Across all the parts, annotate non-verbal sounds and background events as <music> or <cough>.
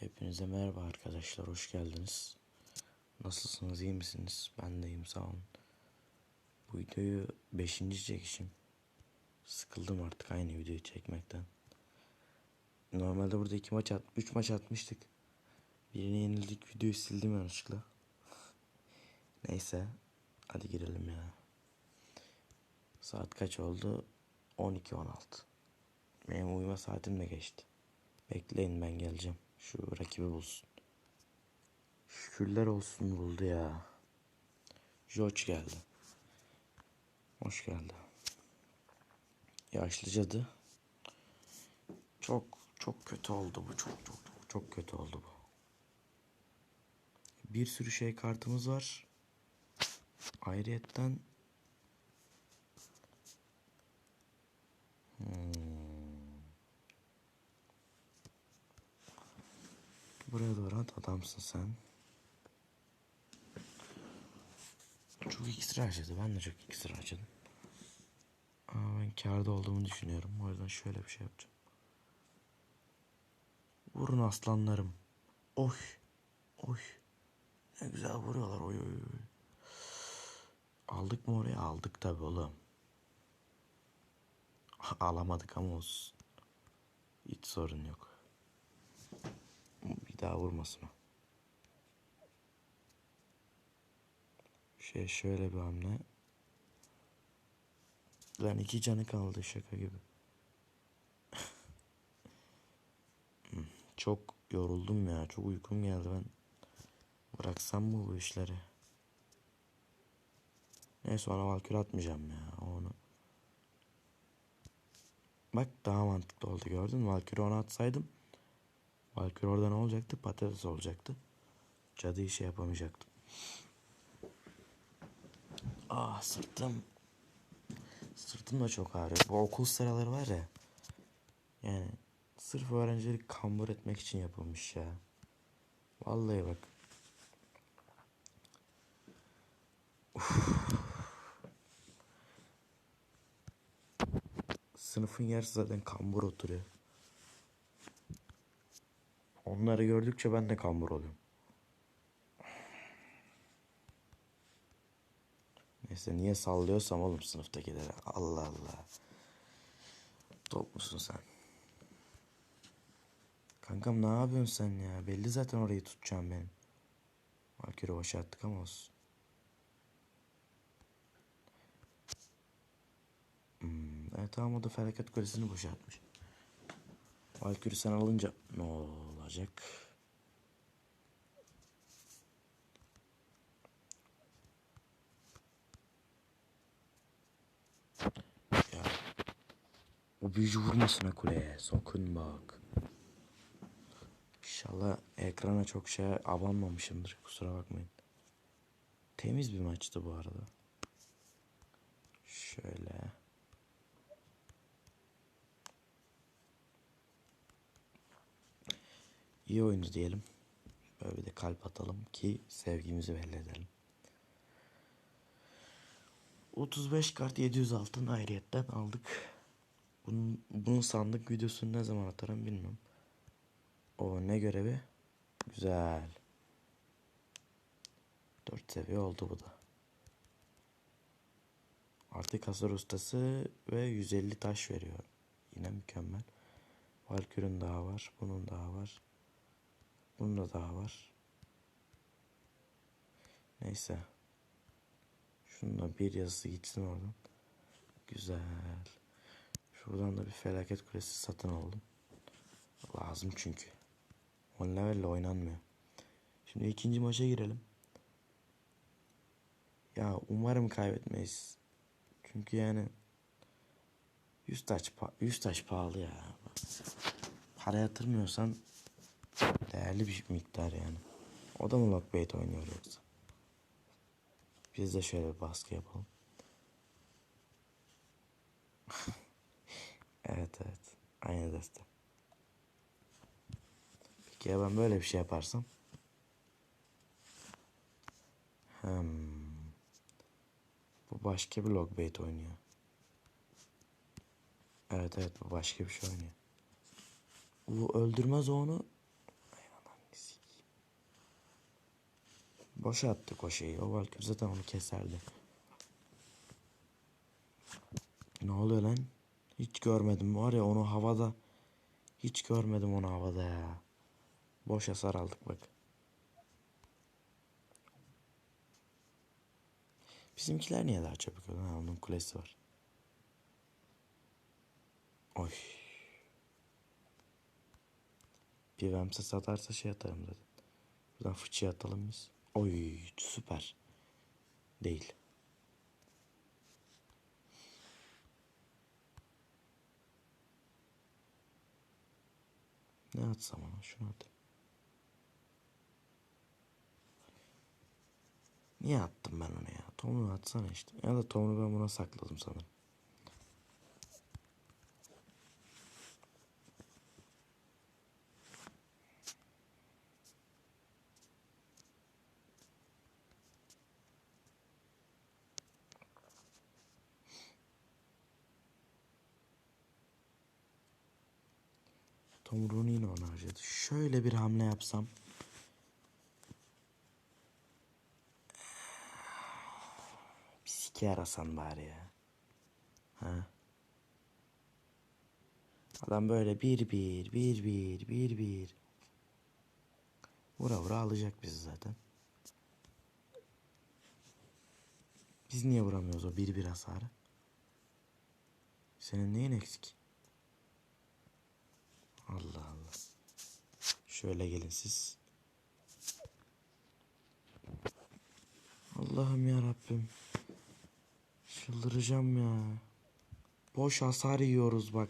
Hepinize merhaba arkadaşlar, hoş geldiniz. Nasılsınız, iyi misiniz? Ben de iyiyim, sağ olun. Bu videoyu 5. çekişim. Sıkıldım artık aynı videoyu çekmekten. Normalde burada iki maç at, üç maç atmıştık. Birini yenildik, videoyu sildim yanlışlıkla. <laughs> Neyse, hadi girelim ya. Saat kaç oldu? 12.16. Benim uyuma saatim de geçti. Bekleyin ben geleceğim. Şu rakibi bulsun. Şükürler olsun buldu ya. Joç geldi. Hoş geldi. Yaşlı cadı. Çok çok kötü oldu bu. Çok çok çok, çok kötü oldu bu. Bir sürü şey kartımız var. Ayrıyetten Buraya doğru at adamsın sen. Çok iksir harcadı. Ben de çok iksir harcadım. Ama ben kârda olduğumu düşünüyorum. O yüzden şöyle bir şey yapacağım. Vurun aslanlarım. Oy. Oy. Ne güzel vuruyorlar. Oy oy oy. Aldık mı oraya? Aldık tabi oğlum. <laughs> Alamadık ama olsun. Hiç sorun yok. Bir daha vurmasın o. Şey şöyle bir hamle. Lan iki canı kaldı şaka gibi. Çok yoruldum ya. Çok uykum geldi ben. Bıraksam mı bu işleri? Neyse ona valkür atmayacağım ya. Onu. Bak daha mantıklı oldu gördün mü? Valkür'ü ona atsaydım. Valkür orada ne olacaktı? Patates olacaktı. Cadı işi yapamayacaktım. Ah sırtım. Sırtım da çok ağrıyor. Bu okul sıraları var ya. Yani sırf öğrencileri kambur etmek için yapılmış ya. Vallahi bak. Uf. Sınıfın yarısı zaten kambur oturuyor. Onları gördükçe ben de kambur oluyorum. Neyse niye sallıyorsam oğlum sınıftakilere. Allah Allah. Top musun sen? Kankam ne yapıyorsun sen ya? Belli zaten orayı tutacağım benim. Valkür'ü boşa attık ama olsun. Hmm, evet tamam o da felaket kulesini boşa atmış. Valkür'ü sen alınca ne olacak? Ya o büyücü vurmasın ha kuleye. Sakın bak. İnşallah ekrana çok şey abanmamışımdır. Kusura bakmayın. Temiz bir maçtı bu arada. Şöyle. İyi oyundu diyelim. Böyle bir de kalp atalım ki sevgimizi belli edelim. 35 kart 700 altın ayrıyetten aldık. Bunun, bunun sandık videosunu ne zaman atarım bilmiyorum. O ne görevi? Güzel. 4 seviye oldu bu da. Artık hasar ustası ve 150 taş veriyor. Yine mükemmel. Valkür'ün daha var. Bunun daha var. Bunun da daha var. Neyse. Şununla bir yazısı gitsin oradan. Güzel. Şuradan da bir felaket kulesi satın aldım. Lazım çünkü. 10 levelle oynanmıyor. Şimdi ikinci maça girelim. Ya umarım kaybetmeyiz. Çünkü yani 100 taş, 100 taş pahalı ya. Para yatırmıyorsan değerli bir miktar yani. O da mı lockbait oynuyor yoksa? Biz de şöyle bir baskı yapalım. <laughs> evet evet. Aynı deste. Peki ya ben böyle bir şey yaparsam? Hmm. Bu başka bir logbait oynuyor. Evet evet bu başka bir şey oynuyor. Bu öldürmez onu. Boşa attık o şeyi. O Valkür zaten onu keserdi. Ne oluyor lan? Hiç görmedim. Var ya onu havada. Hiç görmedim onu havada ya. Boş hasar aldık bak. Bizimkiler niye daha çabuk öldü? Ha, onun kulesi var. Oy. Bir vemse satarsa şey atarım dedim. Buradan fıçıya atalım biz. Oy süper. Değil. Ne atsam ona? Şunu atayım. Niye attım ben onu ya? Tomunu atsana işte. Ya da Tomunu ben buna sakladım sanırım. Tomruğunu yine ona harcadı. Şöyle bir hamle yapsam. Bir sike arasan bari ya. Ha? Adam böyle bir bir bir bir bir bir. Vura vura alacak bizi zaten. Biz niye vuramıyoruz o bir bir hasarı? Senin neyin eksik? Allah Allah. Şöyle gelin siz. Allah'ım ya Rabbim. Çıldıracağım ya. Boş hasar yiyoruz bak.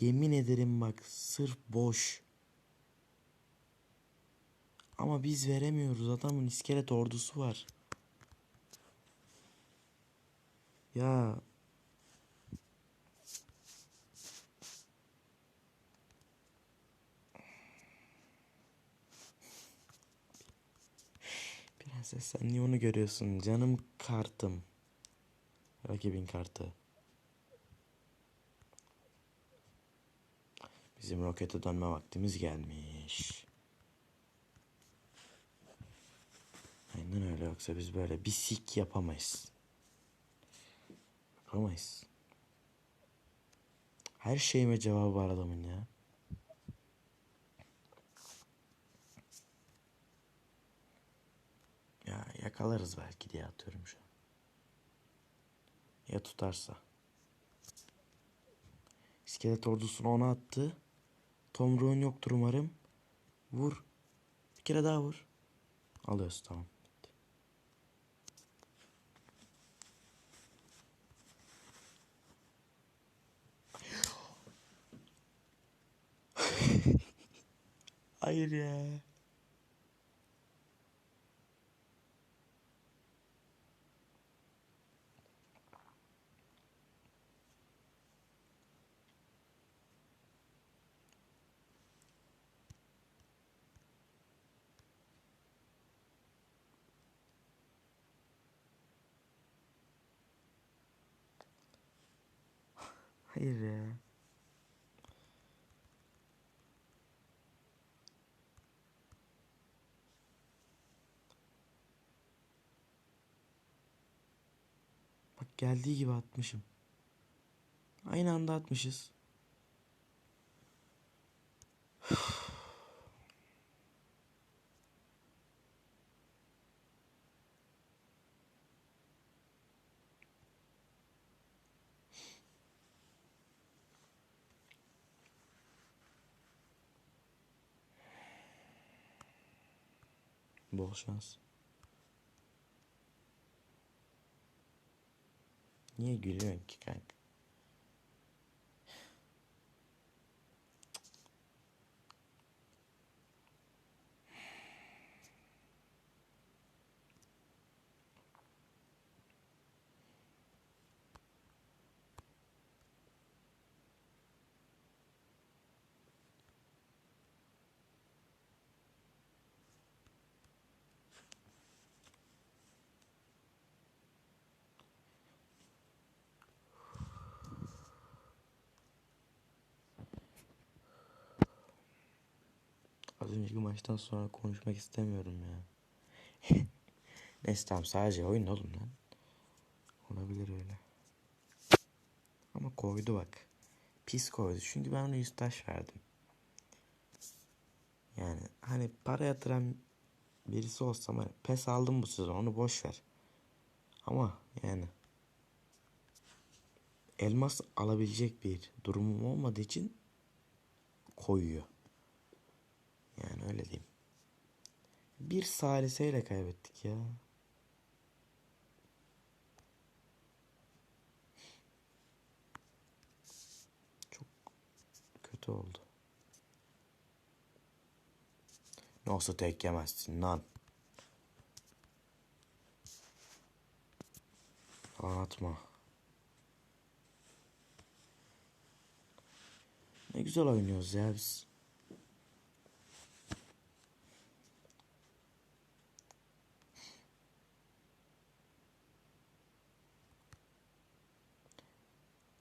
Yemin ederim bak sırf boş. Ama biz veremiyoruz. Adamın iskelet ordusu var. Ya Prenses sen niye onu görüyorsun? Canım kartım. Rakibin kartı. Bizim rokete dönme vaktimiz gelmiş. Aynen öyle yoksa biz böyle bir sik yapamayız. Yapamayız. Her şeyime cevabı var adamın ya. Ya yakalarız belki diye atıyorum şu an. Ya tutarsa. İskelet ordusunu ona attı. Tomruğun yoktur umarım. Vur. Bir kere daha vur. Alıyoruz tamam. Hayır ya. Hayır ya. Bak geldiği gibi atmışım. Aynı anda atmışız. Bol şans. Niye gülüyorsun ki kanka? Önceki maçtan sonra konuşmak istemiyorum ya. <laughs> Neyse tamam sadece oyun oğlum lan. Olabilir öyle. Ama koydu bak. Pis koydu. Çünkü ben ona 100 taş verdim. Yani hani para yatıran birisi olsam hani pes aldım bu sezon onu boş ver. Ama yani elmas alabilecek bir durumum olmadığı için koyuyor. Yani öyle diyeyim. Bir saliseyle kaybettik ya. Çok kötü oldu. Nasıl tek yemezsin lan? Falan atma. Ne güzel oynuyoruz ya biz.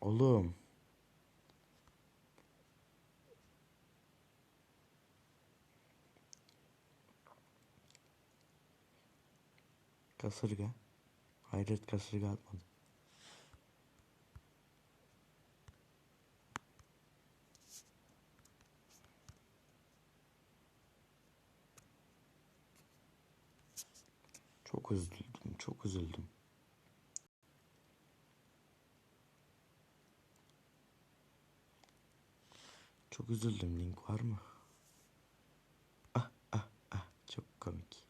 Oğlum. Kasırga. Hayret kasırga atmadı. Çok üzüldüm, çok üzüldüm. Çok üzüldüm. Link var mı? Ah ah ah çok komik.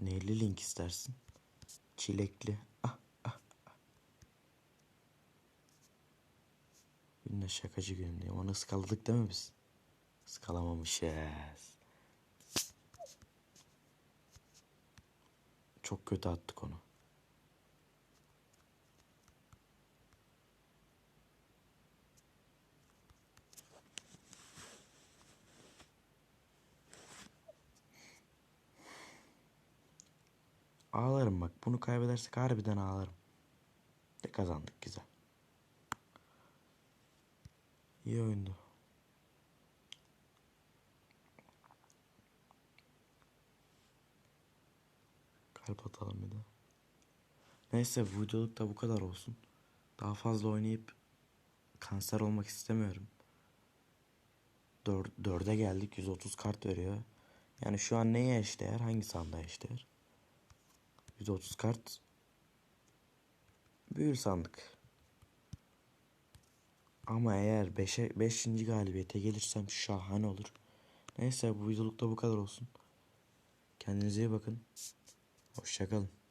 Neyli link istersin? Çilekli. Ah ah ah. Günde şakacı günündeyim. Onu ıskaladık değil mi biz? Iskalamamışız. Çok kötü attık onu. Ağlarım bak. Bunu kaybedersek harbiden ağlarım. De kazandık güzel. İyi oyundu. Kalp atalım bir de. Neyse videoluk da bu kadar olsun. Daha fazla oynayıp kanser olmak istemiyorum. Dör, dörde geldik 130 kart veriyor. Yani şu an neye eşdeğer? Hangi sandığa eşdeğer? 130 kart. Büyür sandık. Ama eğer 5'e 5. galibiyete gelirsem şahane olur. Neyse bu videoluk da bu kadar olsun. Kendinize iyi bakın. Hoşçakalın.